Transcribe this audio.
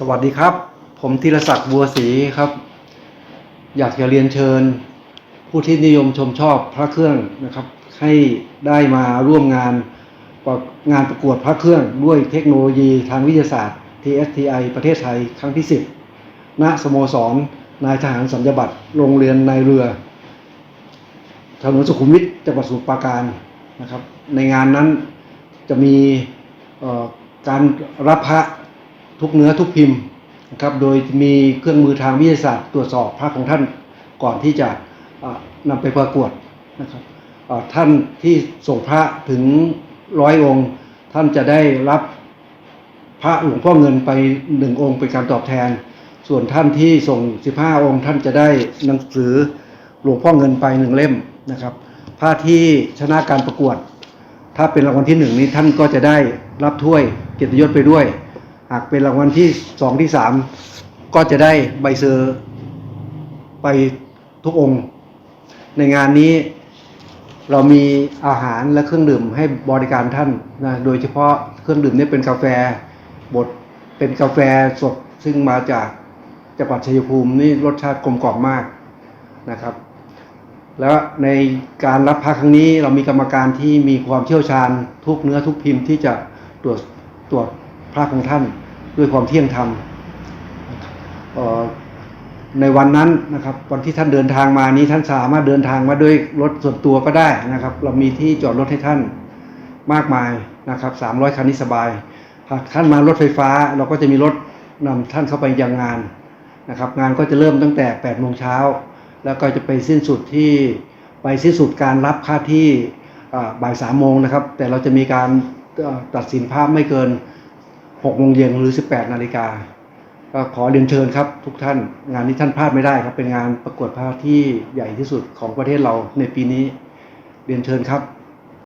สวัสดีครับ ผมธีรศักดิ์บัวศรีครับ อยากจะเรียนเชิญ ผู้ที่นิยมชมชอบพระเครื่องนะครับ ให้ได้มาร่วมงานประงานประกวดพระเครื่องด้วยเทคโนโลยีทางวิทยาศาสตร์ TSTI ประเทศไทยครั้งที่ 10 ณ สโมสร นายทหารสัญญบัตรโรงเรียนนายเรือถนนสุขุมวิทจังหวัดสมุทรปราการนะครับ ในงานนั้นจะมีการรับพระ ทุกเนื้อทุกพิมพ์นะครับ โดยมีเครื่องมือทางวิทยาศาสตร์ตรวจสอบพระของท่านก่อนที่จะเอ่อนำไปประกวดนะครับท่านที่ส่งพระถึงร้อยองค์ ท่านจะได้รับพระหลวงพ่อเงินไปหนึ่งองค์เป็นการตอบแทน ส่วนท่านที่ส่ง 15 องค์ ท่านจะได้หนังสือหลวงพ่อเงินไปหนึ่งเล่มนะครับผ้าที่ชนะการประกวด ถ้าเป็นรางวัลที่หนึ่งนี้ท่านก็จะได้รับถ้วยเกียรติยศไปด้วย หากเป็นรางวัลที่สองที่สามก็จะได้ใบเซอร์ไปทุกองค์ ในงานนี้เรามีอาหารและเครื่องดื่มให้บริการท่านนะโดยเฉพาะเครื่องดื่มนี้เป็นกาแฟบดเป็นกาแฟสดซึ่งมาจากจังหวัดชัยภูมินี่รสชาติกลมกล่อมมากนะครับ แล้วในการรับพระครั้งนี้เรามีกรรมการที่มีความเชี่ยวชาญทุกเนื้อทุกพิมพ์ที่จะตรวจตรวจ ระของท่านด้วยความเที่ยงธรรมในวันนั้นนะครับ วันที่ท่านเดินทางมานี้ท่านสามารถเดินทางมาด้วยรถส่วนตัวก็ได้นะครับ เรามีที่จอดรถให้ท่านมากมายนะครับ300 คันนี้สบาย หากท่านมารถไฟฟ้าเราก็จะมีรถนำท่านเข้าไปยังงานนะครับ งานก็จะเริ่มตั้งแต่8โมงเช้าแล้วก็จะไปสิ้นสุดที่ไปสิ้นสุดการรับค่าที่บ่ายสามโมงนะครับ แต่เราจะมีการตัดสินภาพไม่เกิน หกโมงเย็นหรือสิบแปดนาฬิกาก็ขอเรียนเชิญครับ ทุกท่านงานนี้ท่านพลาดไม่ได้ครับ เป็นงานประกวดภาพที่ใหญ่ที่สุดของประเทศเราในปีนี้เรียนเชิญครับ